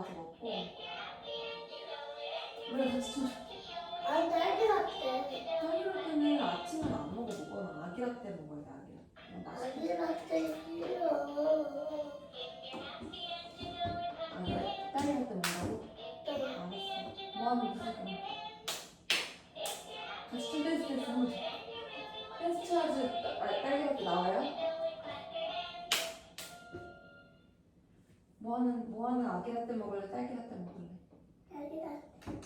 이따가 갔다 와서 먹고. 우리 같이 좀. 아니 딸기 같대. 딸기라떼는 아침은 안 먹어 먹어. 아기라 떼 먹어야 돼 맛있게. 딸기 같대 싫어. 안 그래? 딸기라 떼 먹는다고? 알았어. 뭐하는 무슨 거야? 같이 좀 댄스 댄스 하면 돼. 댄스 쳐야지 아, 딸기라 떼 나와요? 뭐하는 뭐하는 아기 라떼 먹을래? 딸기 라떼 먹을래? 딸기 같대.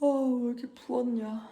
어왜 이렇게 부었냐?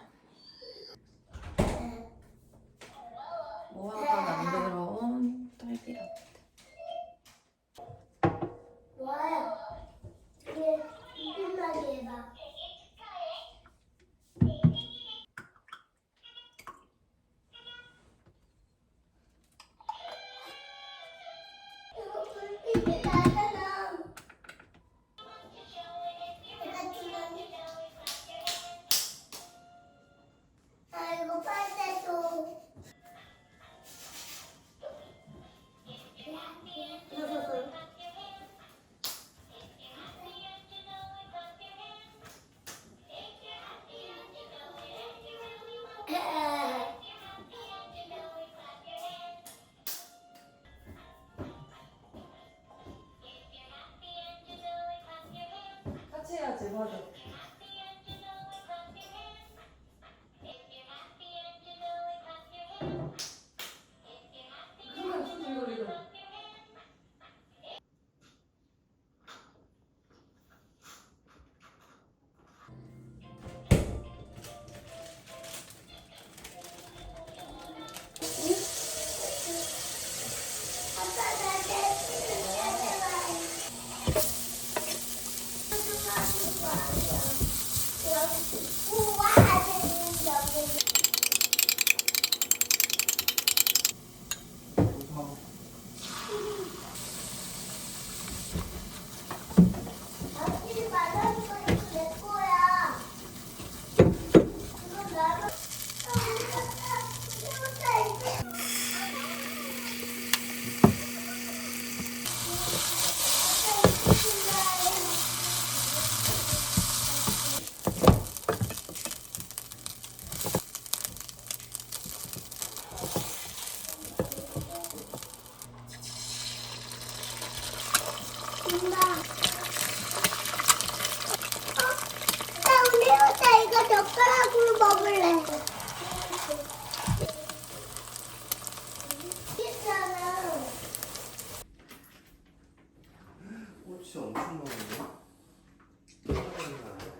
꽃이 엄청 많은데?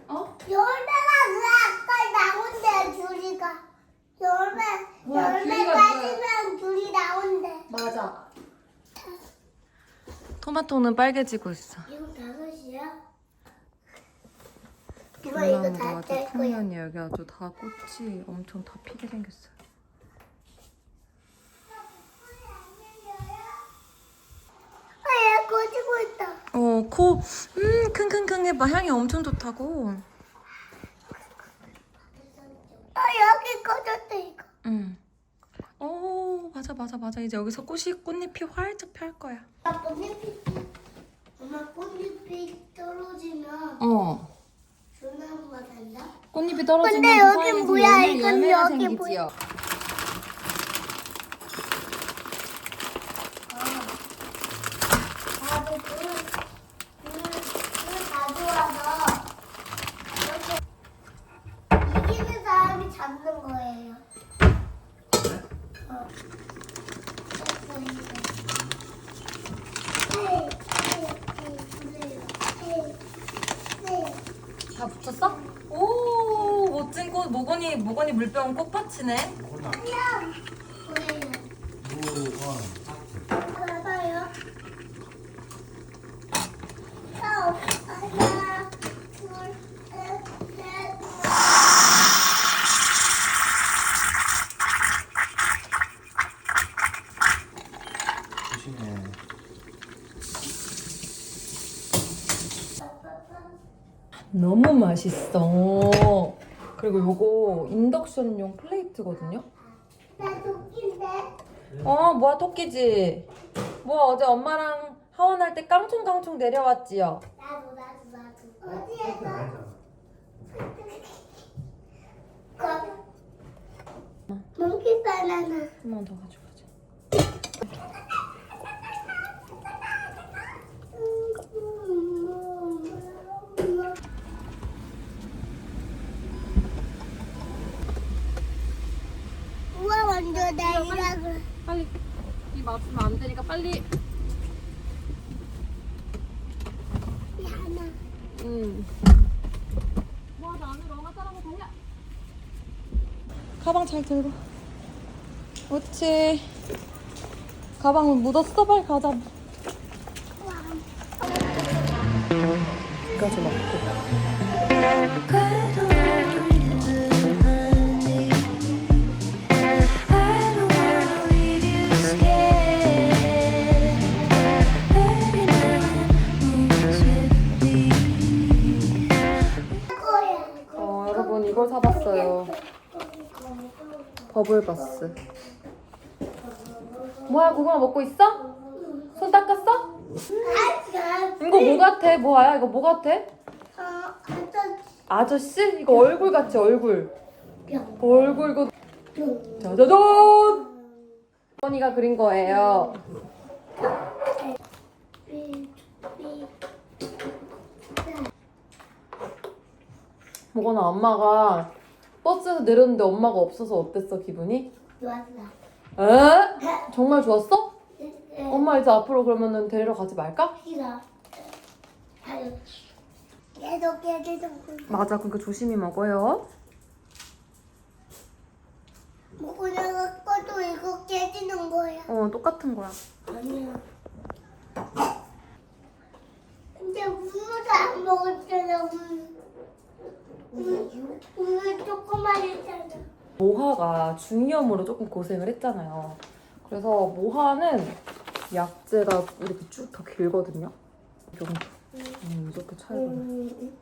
어? 열매가 왜 아까 나온대 둘이가 열매 뭐야, 열매 둘이가 빠지면 둘이 나온대 맞아. 토마토는 빨개지고 있어. 이거 다섯이야? 이거 귤나무가 다 아주 뗄 거야 풍년이 여기 아주 다 꽃이 엄청 다 피게 생겼어요. 아얘 꺼지고 있다 어, 코, 음, 킁킁킁 해봐. 향이 엄청 좋다고. 아 여기 꺼졌대 이거 응. 오, 맞아, 맞아, 맞아. 이제 여기서 꽃이, 꽃잎이 활짝 펼 거야. 엄마 꽃잎이 엄마 꽃잎이 떨어지면 어. 주나무가 된다? 꽃잎이 떨어지면 근데 그 여기 뭐야? 이건 여기 생기지요. 나도 불을 불을 불을 가져와서 이렇게 이기는 사람이 잡는 거예요. 어. 됐어, 이제. 헤이, 헤이, 헤이, 불을. 헤이, 헤이. 다 붙였어? 오, 멋진 꽃. 모건이, 모건이 물병 꽃밭이네. 안녕. 보여요. 봐봐요. 아, 하나, 둘, 셋, 넷. 조심해. 너무 맛있어. 그리고 요거 인덕션용 플레이트거든요. 나 도끼인데. 어, 뭐야, 토끼지? 뭐 어제 엄마랑 하원할 때 깡총깡총 내려왔지요? 나도 나도 나도. 어디에서? 거기. 몽키 바나나. 한 번 더 가져가자. 우와 먼저 내리라고. 빨리 이 맞으면 안 되니까 빨리. 하나. 응. 뭐하자 안으로 엄마 따라가 달려. 가방 잘 들고. 그렇지. 가방 묻었어 빨리 가자. 이까지 먹고. 사봤어요. 버블버스. 뭐야 고구마 먹고 있어? 손 닦았어? 이거 뭐 같아? 뭐야 이거 뭐 같아? 아저씨? 이거 얼굴 같지 얼굴. 뿅. 얼굴 이거 뿅. 짜자잔! 언니가 그린 거예요. 뭐거나 엄마가 버스에서 내렸는데 엄마가 없어서 어땠어 기분이? 좋았어. 에? 정말 좋았어? 에, 엄마 이제 앞으로 그러면은 데리러 가지 말까? 싫어. 아유. 계속 계속 맞아 그러니까 조심히 먹어요. 먹고 나가 것도 이거 깨지는 거야. 어 똑같은 거야. 아니야. 근데 우유도 안 먹었잖아. 우유. 우유, 우유. 모하가 중이염으로 조금 고생을 했잖아요. 그래서 모하는 약재가 이렇게 쭉다 길거든요. 이 정도. 음, 이렇게 차이가 나. 음,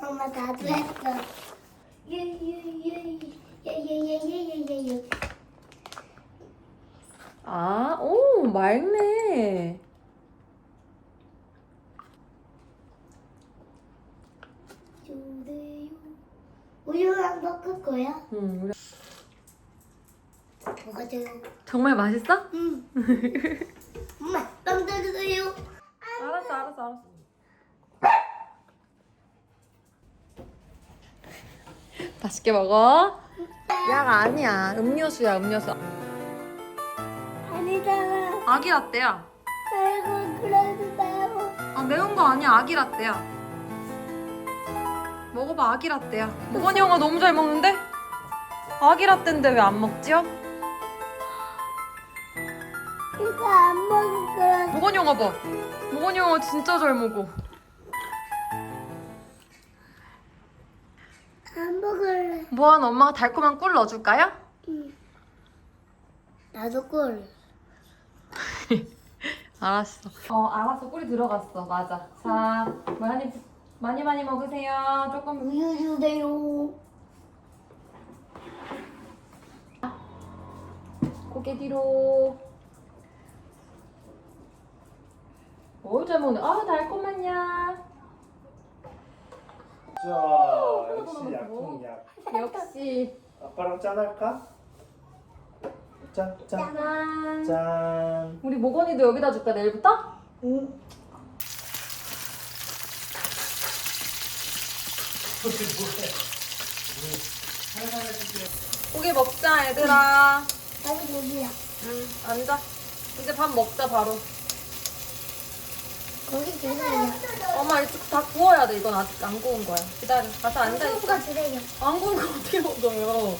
엄마 나도 했어. 예예예예예예예. 아, 오, 맑네. 우유랑 먹을 거야? 음, 우리- 뭐가 돼요? 정말 맛있어? 응. 엄마 빵 들으세요. 알았어, 알았어, 알았어. 맛있게 먹어. 약 아니야. 음료수야, 음료수. 아니잖아. 아기 라떼야. 아이고 그래도 매워. 아, 매운 거 아니야. 아기 라떼야. 먹어봐, 아기 라떼야. 모건이 형아 너무 잘 먹는데? 아기 라떼인데 왜 안 먹지요? 이거 안 먹을 거야. 모건이 형아 봐. 모건이 형아 진짜 잘 먹어. 안 먹을래. 모한 엄마가 달콤한 꿀 넣어줄까요? 응. 나도 꿀. 알았어. 어, 알았어. 꿀이 들어갔어. 맞아. 자, 많이 많이 많이 먹으세요. 조금 우유 주세요. 고개 뒤로. 오, 잘 먹네. 아, 달콤하냐. 자, 역시 약통약. 역시. 아빠랑 짠할까? 짠, 짠, 짠. 짠. 우리 모건이도 여기다 줄까 내일부터? 응. 고기 먹자, 얘들아. 나도 고기야. 응, 앉아. 이제 밥 먹자, 바로. 거기 주세요. 엄마 이거 다 구워야 돼. 이건 아직 안 구운 거야. 기다려. 가서 앉아 있어. 소가 주세요. 안 구운 거 어떻게 먹어요?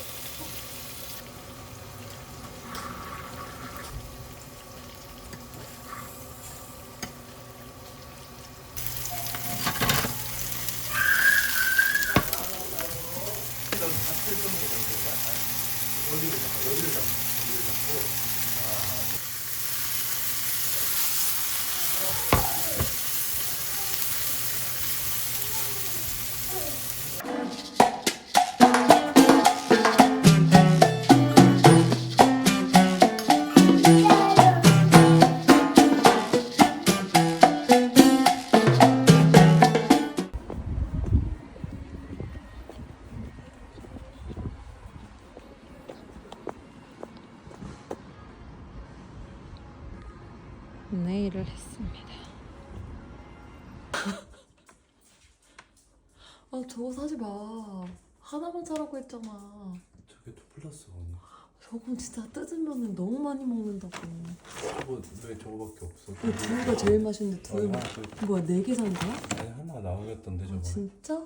정리를 했습니다. 아 저거 사지 마. 하나만 사라고 했잖아. 저게 투 플러스 원이. 저건 진짜 뜯으면 너무 많이 먹는다고. 저거 왜 저거밖에 없어? 이 두유가 제일 맛있는데 두유 그 뭐야 네 개 산 거야? 아니 하나 나오겠던데 아, 저거. 진짜?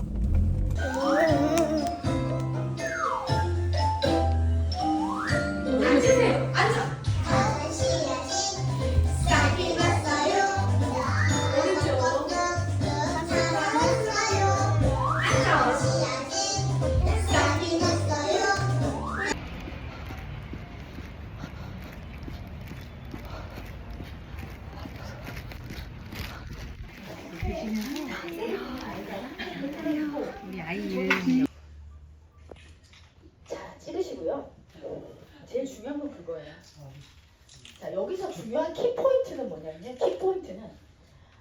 자, 여기서 중요한 키포인트는 뭐냐면, 키포인트는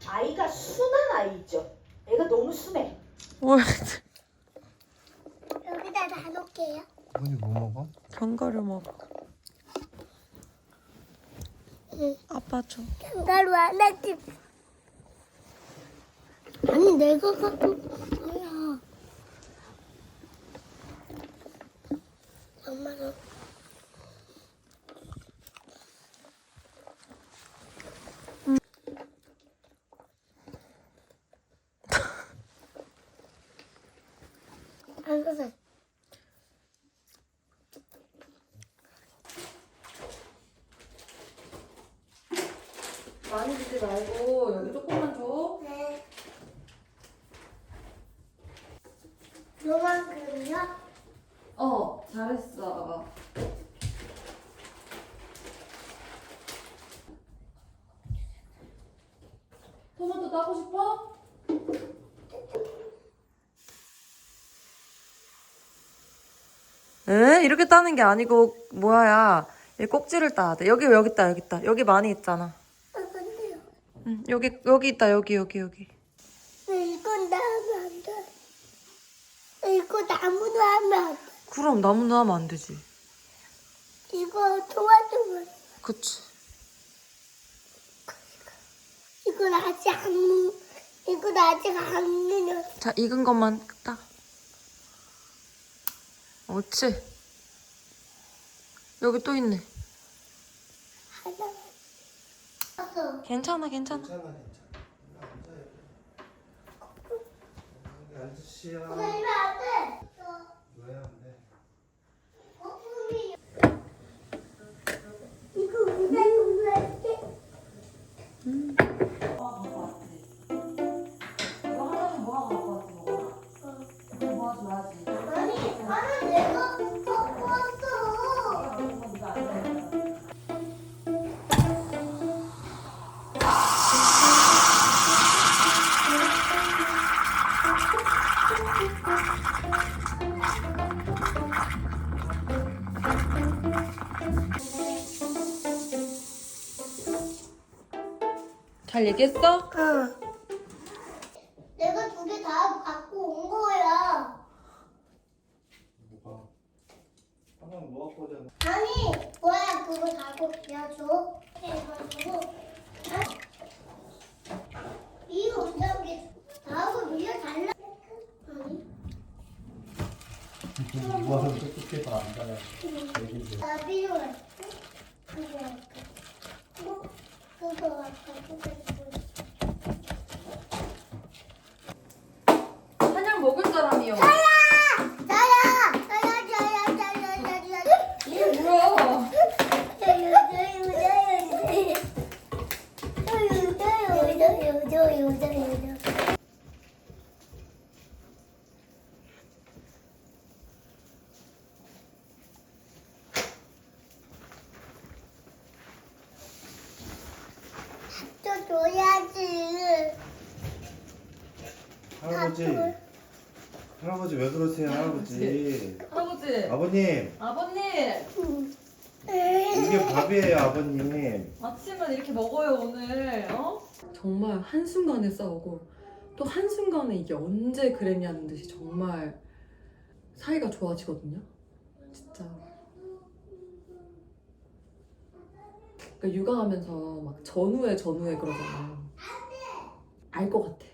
아이가 순한 아이 있죠? 애가 너무 순해. 여기다 놔놓을게요. 원이 뭐 먹어? 견과류 먹어. 응. 아빠 줘. 견과류 하나 집. 아니 내가 갖고 온 거야. 엄마가 많이 주지 말고 여기 조금만 줘. 네. 요만큼요? 어, 잘했어. 토마토 따고 싶어? 에? 이렇게 따는 게 아니고 뭐야? 이 꼭지를 따야 돼. 여기 여기 있다 여기 있다. 여기 많이 있잖아. 아. 응, 여기 여기 있다 여기 여기 여기. 왜 이건 나하면 안 돼? 왜 이거 나무도 하면 안 돼? 그럼 나무는 하면 안 되지. 이거 도와주면 그치. 이건 아직 안 무, 이건 아직 안 무녀. 자, 익은 것만 따. 옳지. 여기 또 있네. 괜찮아, 괜찮아. 괜찮아 괜찮아. 앉아 여기. 여기 앉으시야. 이거 안 돼. 왜안 돼? 거품이. 이거 누구한 잘 얘기했어? 응. 내가 두 개 다 갖고 온 거야. 뭐가? 하나 뭐 갖고 오자. 아니, 뭐야, 그거 갖고 비워줘. 해가지고. 이거 온다고 게 나하고 밀려달라. 아니, 이거는 어떻게 다 안다야. 얘기해. 나 필요해. 그거 할까? 뭐? 그거 할까? 그거 할까? 한약 먹을 사람이요. 나야! 나야! 나야, 나야, 나야, 나야. 이게 뭐야? 줘야지. 할아버지 할아버지 왜 그러세요 할아버지 할 아버님 아버님, 이게 밥이에요 아버님 아침은 이렇게 먹어요 오늘. 어? 정말 한 순간에 싸우고 또 한 순간에 이게 언제 그랬냐는 듯이 정말 사이가 좋아지거든요. 진짜. 그러니까 육아하면서 막 전후에 전후에 그러잖아요. 알 것 같아.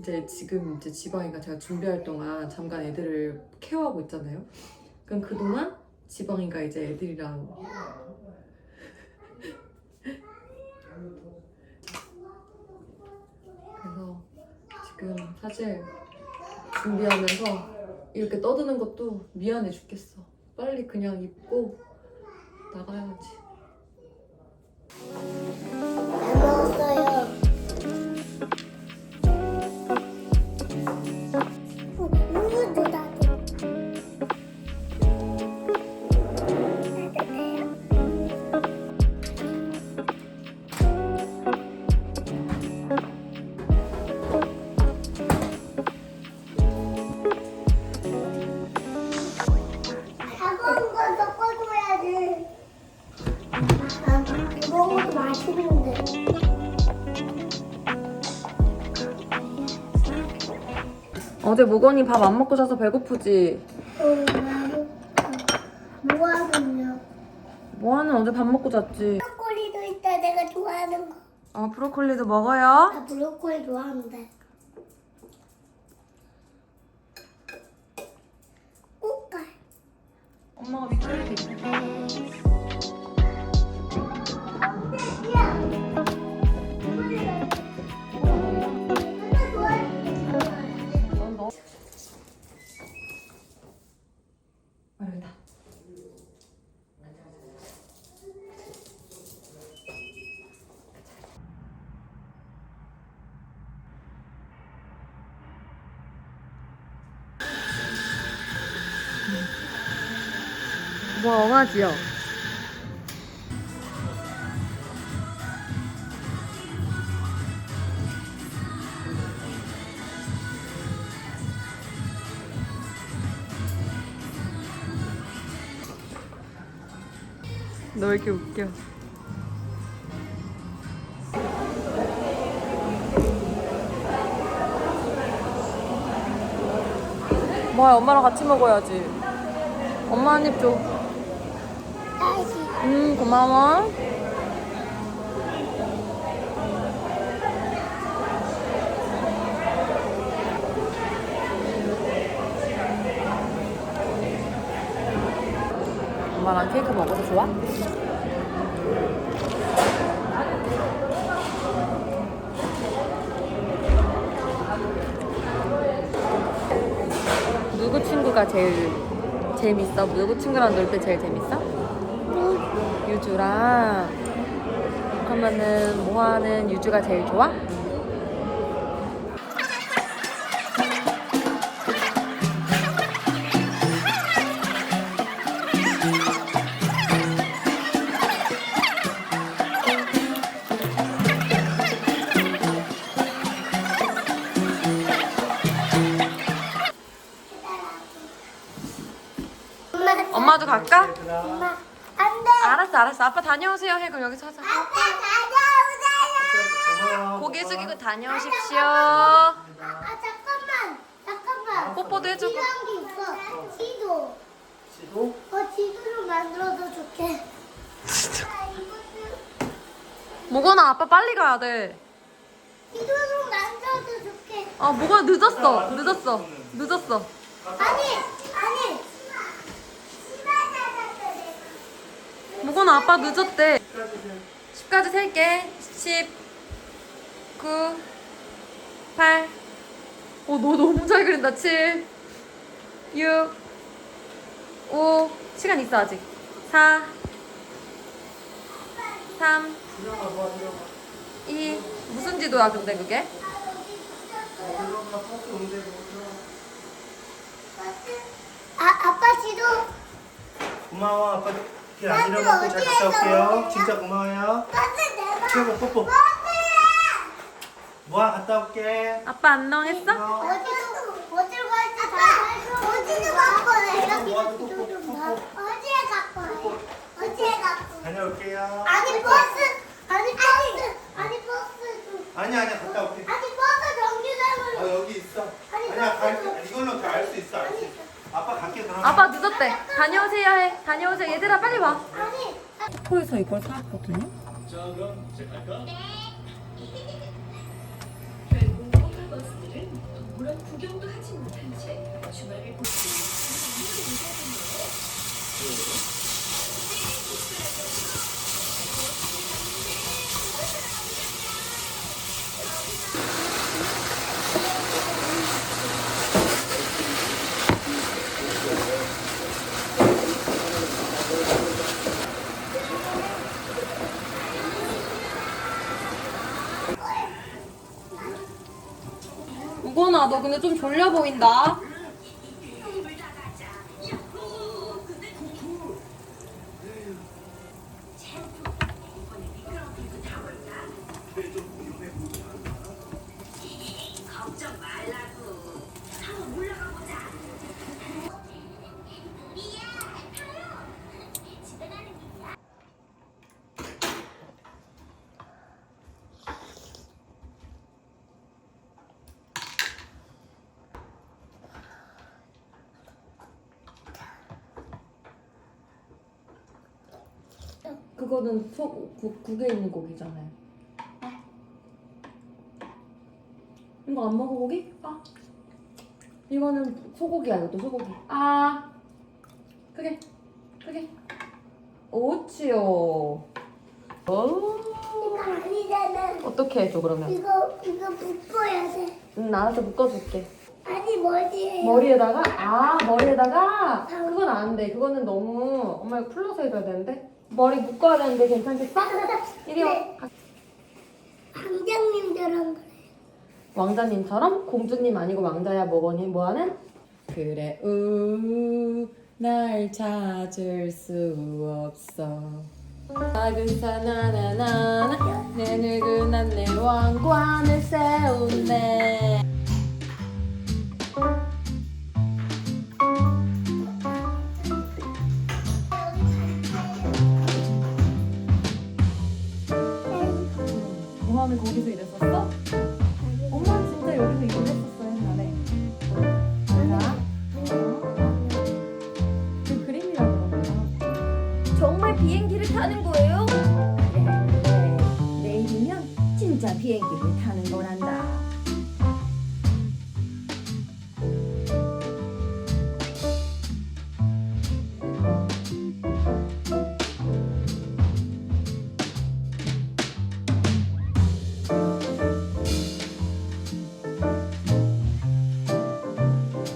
이제 지금 이제 지방이가 제가 준비할 동안 잠깐 애들을 케어하고 있잖아요. 그럼 그동안 지방이가 이제 애들이랑 그래서 지금 사실 준비하면서 이렇게 떠드는 것도 미안해 죽겠어. 빨리 그냥 입고 나가야지. 어제 무건이 밥 안 먹고 자서 배고프지? 어, 나도. 뭐 하겠냐? 뭐하는 어제 밥 먹고 잤지? 브로콜리도 있다, 내가 좋아하는 거. 아 브로콜리도 먹어요? 나 브로콜리 좋아하는데. 꽃갈. 엄마가 미끄 뭐 엉아지요? 너 왜 이렇게 웃겨? 뭐야 엄마랑 같이 먹어야지 엄마 한 입 줘. 음 고마워. 엄마랑 케이크 먹어서 좋아? 누구 친구가 제일 재밌어? 누구 친구랑 놀 때 제일 재밌어? 유주랑 그러면은 모아는 유주가 제일 좋아? 다녀오세요 해 그럼 여기서 하자. 고마워. 고개 숙이고 다녀오십시오 아, 잠깐만. 잠깐만. 뽀뽀도 해주고 필요한 게 있어. 지도. 지도? 어, 지도 좀 만들어도 좋게. 아, 이것도 모건아 아빠 빨리 가야 돼아 지도 좀 만들어도 좋게. 모건아 늦었어 늦었어 늦었어 아니, 아니. 시바자자자 모건 아 아빠 늦었대. 10까지 셀게. 10 9 8 어, 너 너무 잘 그린다. 7 6 5 시간 있어 아직. 4 3 2 무슨 지도야 근데 그게? 아, 아빠 지도. 고마워. 아빠 길안 잃어먹고 잘 갔다 올게요. 진짜 고마워요. 최고 뽀뽀. 모아 갔다 올게. 아빠 안녕했어? 어디로 어디로 갈지 다 살펴. 어디로 갈 거예요? 모아도 꼭 어디에 갈 거예요? 어디에 갈 거예요? 다녀올게요. 아니 버스 아니 버스 아니 버스 좀 아니 아니야 갔다 올게. 아니 버스 정류장으로 아 여기 있어. 아니, 아니야 갈 버스 좀- 이걸로 알 수 있어 알 수 있어. 아빠 갈게 그럼. 아빠 늦었대. 다녀오세요 해. 다녀오세요. 얘들아 빨리 와. 아니 코에서 이걸 사왔거든요. 결국 버스들은 동물원 구경도 하지 못한 채 주말을 보내는 우건아 너 근데 좀 졸려 보인다. 그거는 소 국, 국에 있는 고기잖아요. 아. 이거 안 먹어 고기? 아. 이거는 소고기야 이것도 소고기. 아. 크게 크게. 오치요. 오. 이거 아니잖아. 어떻게 해줘 그러면? 이거 이거 묶어야 돼. 응 알아서 묶어줄게. 아니 머리에 머리에다가 아 머리에다가 그건 안 돼. 그거는 너무 엄마가 풀러서 해줘야 되는데 머리 묶어야 되는데 괜찮겠어? 이리 와. 왕장님처럼 그래. 왕자님처럼 공주님 아니고 왕자야 뭐거니 뭐하는? 그래 우날 찾을 수 없어 작은 산 하나하나 내 늙은 내 왕관을 세운대